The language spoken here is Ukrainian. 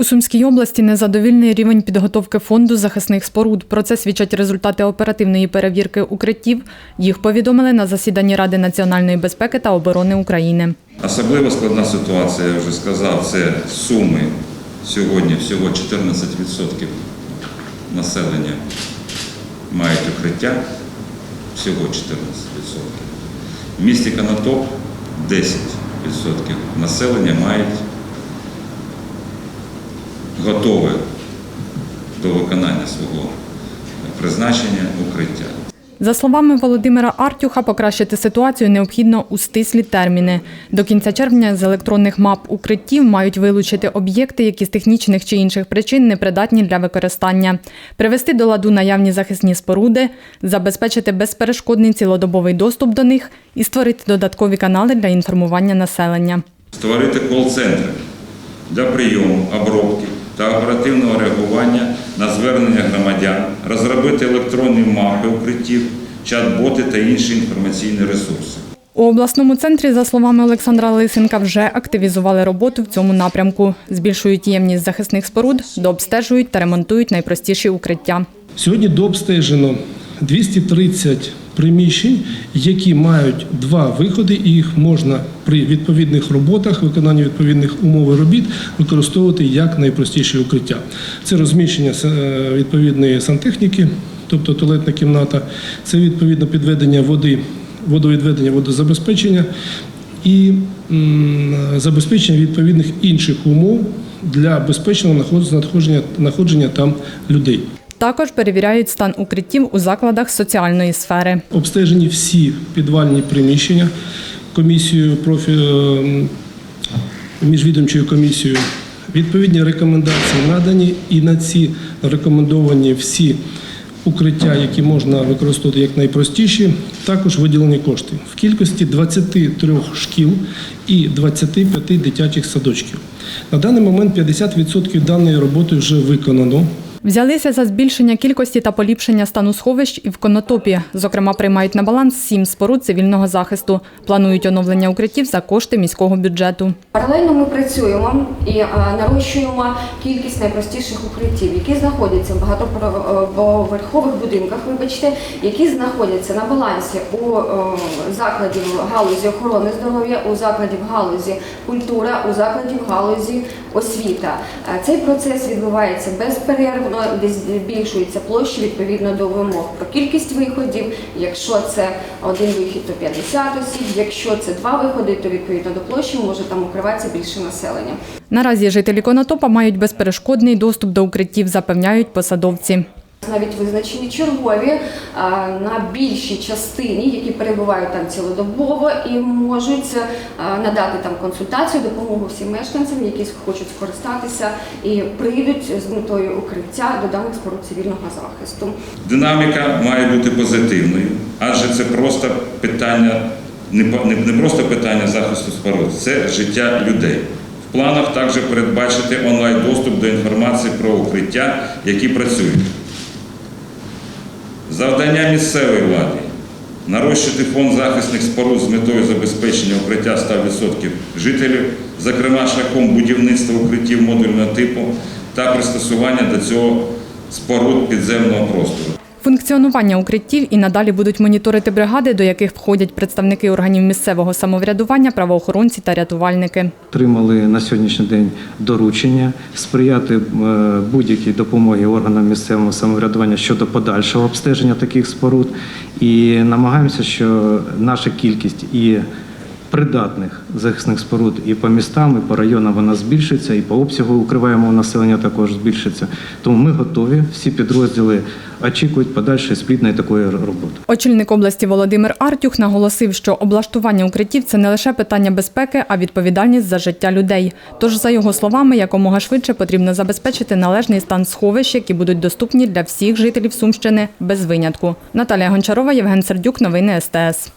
У Сумській області незадовільний рівень підготовки фонду захисних споруд. Про це свідчать результати оперативної перевірки укриттів. Їх повідомили на засіданні Ради національної безпеки та оборони України. Особливо складна ситуація, я вже сказав, це суми. Сьогодні всього 14% населення мають укриття. Всього 14%. В місті Канатоп 10% населення мають готове до виконання свого призначення укриття. За словами Володимира Артюха, покращити ситуацію необхідно у стислі терміни. До кінця червня з електронних мап укриттів мають вилучити об'єкти, які з технічних чи інших причин не придатні для використання, привести до ладу наявні захисні споруди, забезпечити безперешкодний цілодобовий доступ до них і створити додаткові канали для інформування населення. Створити кол-центри для прийому, обробки та оперативного реагування на звернення громадян, розробити електронні мапи укриттів, чат-боти та інші інформаційні ресурси. У обласному центрі, за словами Олександра Лисенка, вже активізували роботу в цьому напрямку. Збільшують ємність захисних споруд, дообстежують та ремонтують найпростіші укриття. Сьогодні дообстежено 230 приміщень, які мають два виходи, і їх можна при відповідних роботах, виконанні відповідних умов і робіт використовувати як найпростіші укриття. Це розміщення е, відповідної сантехніки, тобто туалетна кімната, це відповідно підведення води, водовідведення, водозабезпечення і забезпечення відповідних інших умов для безпечного знаходження, знаходження там людей. Також перевіряють стан укриттів у закладах соціальної сфери. Обстежені всі підвальні приміщення комісією профі... е, міжвідомчою комісією. Відповідні рекомендації надані, і на ці рекомендовані всі укриття, які можна використовувати як найпростіші, також виділені кошти в кількості 23 шкіл і 25 дитячих садочків. На даний момент 50% даної роботи вже виконано. Взялися за збільшення кількості та поліпшення стану сховищ і в конотопі. Зокрема, приймають на баланс сім споруд цивільного захисту. Планують оновлення укриттів за кошти міського бюджету. Паралельно ми працюємо і е, нарощуємо кількість найпростіших укриттів, які знаходяться в багатоповерхових будинках, вибачте, які знаходяться на балансі у е, закладів галузі охорони здоров'я, у закладів галузі культура, у закладів галузі освіта. Е, Цей процес відбувається без безперервно, де збільшується площа відповідно до вимог про кількість виходів. Якщо це один вихід, то 50 осіб. Якщо це два виходи, то відповідно до площі може там укриватися більше населення. Наразі жителі Конотопа мають безперешкодний доступ до укриттів, запевняють посадовці. Навіть визначені чергові на більшій частині, які перебувають там цілодобово і можуть надати там консультацію, допомогу всім мешканцям, які хочуть скористатися і прийдуть з метою укриття до даних споруд цивільного захисту. Динаміка має бути позитивною, адже це просто питання, не просто питання захисту споруд, це життя людей. В планах також передбачити онлайн-доступ до інформації про укриття, які працюють. Завдання місцевої влади нарощити фонд захисних споруд з метою забезпечення укриття 100% жителів, зокрема шляхом будівництва укриттів модульного типу та пристосування до цього споруд підземного простору. Функціонування укриттів і надалі будуть моніторити бригади, до яких входять представники органів місцевого самоврядування, правоохоронці та рятувальники. Отримали на сьогоднішній день доручення сприяти е, будь-якій допомогі органам місцевого самоврядування щодо подальшого обстеження таких споруд. І намагаємося, що наша кількість і придатних захисних споруд і по містам, і по районам вона збільшиться, і по обсягу укриваємого населення також збільшиться. Тому ми готові. Всі підрозділи очікують подальшої сплідної такої роботи. Очільник області Володимир Артюх наголосив, що облаштування укриттів це не лише питання безпеки, а відповідальність за життя людей. Тож, за його словами, якомога швидше потрібно забезпечити належний стан сховищ, які будуть доступні для всіх жителів Сумщини без винятку. Наталія Гончарова, Євген Сердюк, новини СТС.